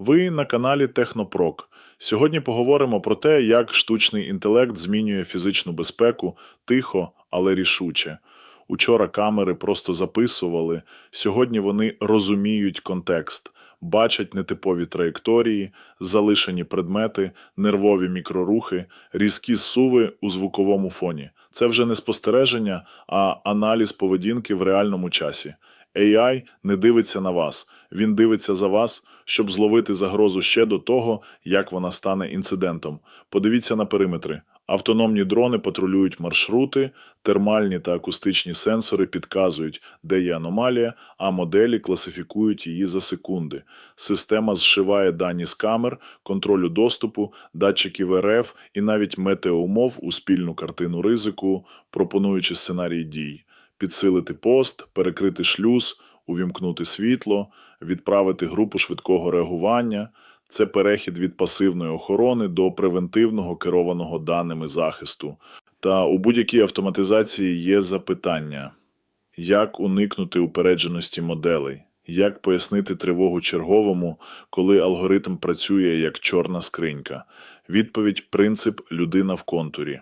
Ви на каналі Технопрок. Сьогодні поговоримо про те, як штучний інтелект змінює фізичну безпеку тихо, але рішуче. Учора камери просто записували, сьогодні вони розуміють контекст, бачать нетипові траєкторії, залишені предмети, нервові мікрорухи, різкі суви у звуковому фоні. Це вже не спостереження, а аналіз поведінки в реальному часі. AI не дивиться на вас, він дивиться за вас, щоб зловити загрозу ще до того, як вона стане інцидентом. Подивіться на периметри. Автономні дрони патрулюють маршрути, термальні та акустичні сенсори підказують, де є аномалія, а моделі класифікують її за секунди. Система зшиває дані з камер, контролю доступу, датчиків РФ і навіть метеоумов у спільну картину ризику, пропонуючи сценарії дій підсилити пост, перекрити шлюз, увімкнути світло, відправити групу швидкого реагування. Це перехід від пасивної охорони до превентивного керованого даними захисту. Та у будь-якій автоматизації є запитання: як уникнути упередженості моделей, як пояснити тривогу черговому, коли алгоритм працює як чорна скринька. Відповідь принцип людина в контурі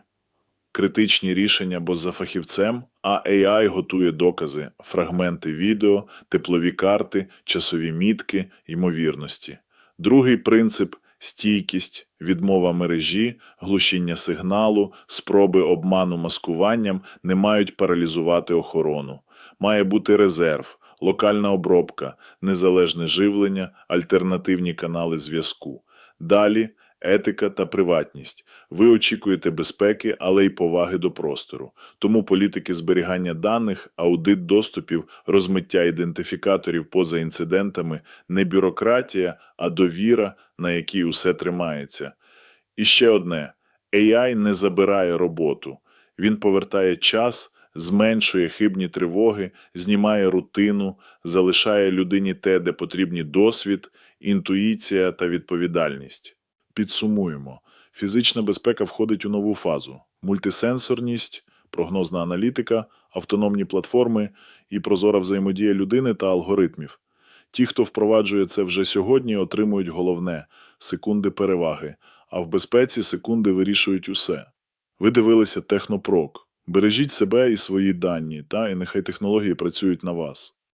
критичні рішення, бо за фахівцем, а AI готує докази, фрагменти відео, теплові карти, часові мітки, ймовірності. Другий принцип стійкість, відмова мережі, глушіння сигналу, спроби обману маскуванням не мають паралізувати охорону. Має бути резерв, локальна обробка, незалежне живлення, альтернативні канали зв'язку. Далі етика та приватність. Ви очікуєте безпеки, але й поваги до простору. Тому політики зберігання даних, аудит доступів, розмиття ідентифікаторів поза інцидентами не бюрократія, а довіра, на якій усе тримається. І ще одне: AI не забирає роботу, він повертає час. Зменшує хибні тривоги, знімає рутину, залишає людині те, де потрібні досвід, інтуїція та відповідальність. Підсумуємо. Фізична безпека входить у нову фазу: мультисенсорність, прогнозна аналітика, автономні платформи і прозора взаємодія людини та алгоритмів. Ті, хто впроваджує це вже сьогодні, отримують головне секунди переваги, а в безпеці секунди вирішують усе. Ви дивилися Технопрок. Бережіть себе і свої дані, та і нехай технології працюють на вас.